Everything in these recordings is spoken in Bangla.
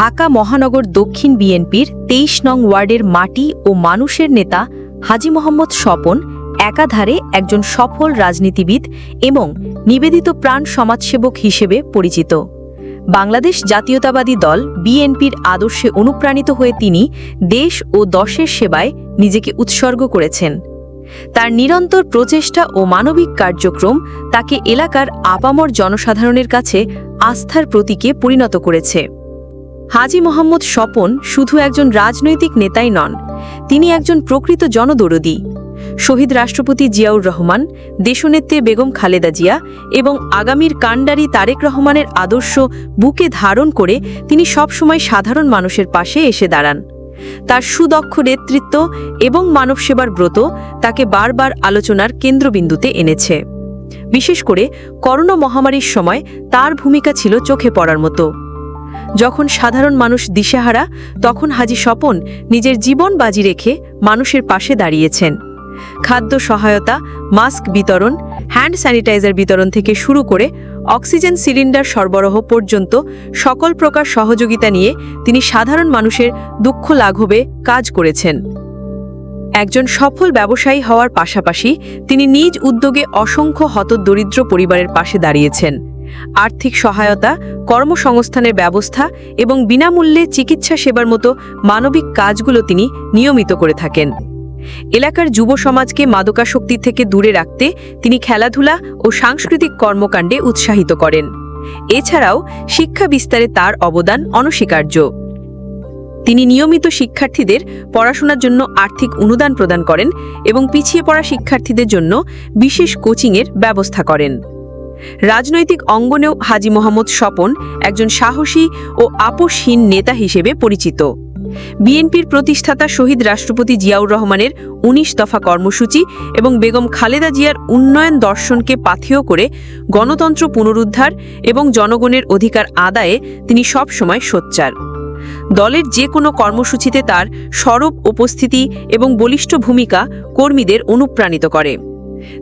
ঢাকা মহানগর দক্ষিণ বিএনপির তেইশ নং ওয়ার্ডের মাটি ও মানুষের নেতা হাজি মোহাম্মদ স্বপন একাধারে একজন সফল রাজনীতিবিদ এবং নিবেদিত প্রাণ সমাজসেবক হিসেবে পরিচিত। বাংলাদেশ জাতীয়তাবাদী দল বিএনপির আদর্শে অনুপ্রাণিত হয়ে তিনি দেশ ও দশের সেবায় নিজেকে উৎসর্গ করেছেন। তার নিরন্তর প্রচেষ্টা ও মানবিক কার্যক্রম তাকে এলাকার আপামর জনসাধারণের কাছে আস্থার প্রতীকে পরিণত করেছে। হাজি মোহাম্মদ স্বপন শুধু একজন রাজনৈতিক নেতাই নন, তিনি একজন প্রকৃত জনদরদী। শহীদ রাষ্ট্রপতি জিয়াউর রহমান, দেশনেত্রী বেগম খালেদা জিয়া এবং আগামীর কাণ্ডারি তারেক রহমানের আদর্শ বুকে ধারণ করে তিনি সবসময় সাধারণ মানুষের পাশে এসে দাঁড়ান। তার সুদক্ষ নেতৃত্ব এবং মানবসেবার ব্রত তাকে বারবার আলোচনার কেন্দ্রবিন্দুতে এনেছে। বিশেষ করে করোনা মহামারীর সময় তার ভূমিকা ছিল চোখে পড়ার মতো। যখন সাধারণ মানুষ দিশেহারা, তখন হাজি স্বপন নিজের জীবন বাজি রেখে মানুষের পাশে দাঁড়িয়েছেন। খাদ্য সহায়তা, মাস্ক বিতরণ, হ্যান্ড স্যানিটাইজার বিতরণ থেকে শুরু করে অক্সিজেন সিলিন্ডার সরবরাহ পর্যন্ত সকল প্রকার সহযোগিতা নিয়ে তিনি সাধারণ মানুষের দুঃখ লাঘবে কাজ করেছেন। একজন সফল ব্যবসায়ী হওয়ার পাশাপাশি তিনি নিজ উদ্যোগে অসংখ্য হতদরিদ্র পরিবারের পাশে দাঁড়িয়েছেন। আর্থিক সহায়তা, কর্মসংস্থানের ব্যবস্থা এবং বিনামূল্যে চিকিৎসা সেবার মতো মানবিক কাজগুলো তিনি নিয়মিত করে থাকেন। এলাকার যুব সমাজকে মাদকাসক্তি থেকে দূরে রাখতে তিনি খেলাধুলা ও সাংস্কৃতিক কর্মকাণ্ডে উৎসাহিত করেন। এছাড়াও শিক্ষা বিস্তারে তার অবদান অনস্বীকার্য। তিনি নিয়মিত শিক্ষার্থীদের পড়াশোনার জন্য আর্থিক অনুদান প্রদান করেন এবং পিছিয়ে পড়া শিক্ষার্থীদের জন্য বিশেষ কোচিংয়ের ব্যবস্থা করেন। রাজনৈতিক অঙ্গনেও হাজি মোহাম্মদ স্বপন একজন সাহসী ও আপোষহীন নেতা হিসেবে পরিচিত। বিএনপির প্রতিষ্ঠাতা শহীদ রাষ্ট্রপতি জিয়াউর রহমানের ১৯ দফা কর্মসূচি এবং বেগম খালেদা জিয়ার উন্নয়ন দর্শনকে পাথেয় করে গণতন্ত্র পুনরুদ্ধার এবং জনগণের অধিকার আদায়ে তিনি সব সময় সোচ্চার। দলের যে কোনো কর্মসূচিতে তার সরব উপস্থিতি এবং বলিষ্ঠ ভূমিকা কর্মীদের অনুপ্রাণিত করে।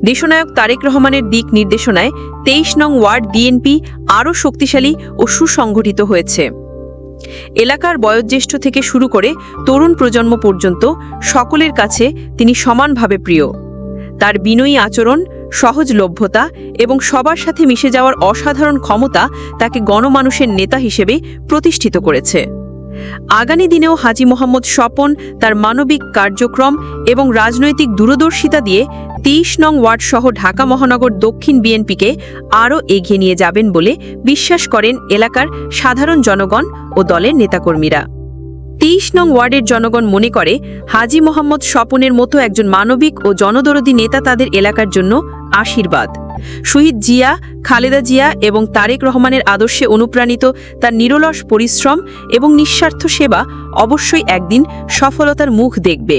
দেশনায়ক তারেক রহমানের দিক নির্দেশনায় তেইশ নং ওয়ার্ড ডিএনপি আরও শক্তিশালী ও সুসংগঠিত হয়েছে। এলাকার বয়োজ্যেষ্ঠ থেকে শুরু করে তরুণ প্রজন্ম পর্যন্ত সকলের কাছে তিনি সমানভাবে প্রিয়। তার বিনয়ী আচরণ, সহজলভ্যতা এবং সবার সাথে মিশে যাওয়ার অসাধারণ ক্ষমতা তাকে গণমানুষের নেতা হিসেবে প্রতিষ্ঠিত করেছে। আগামী দিনেও হাজি মোহাম্মদ স্বপন তার মানবিক কার্যক্রম এবং রাজনৈতিক দূরদর্শিতা দিয়ে তেইশ নং ওয়ার্ড সহ ঢাকা মহানগর দক্ষিণ বিএনপিকে আরও এগিয়ে নিয়ে যাবেন বলে বিশ্বাস করেন এলাকার সাধারণ জনগণ ও দলের নেতাকর্মীরা। তেইশ নং ওয়ার্ডের জনগণ মনে করে, হাজি মোহাম্মদ স্বপনের মতো একজন মানবিক ও জনদরদী নেতা তাদের এলাকার জন্য আশীর্বাদ। শহীদ জিয়া, খালেদা জিয়া এবং তারেক রহমানের আদর্শে অনুপ্রাণিত তার নিরলস পরিশ্রম এবং নিঃস্বার্থ সেবা অবশ্যই একদিন সফলতার মুখ দেখবে।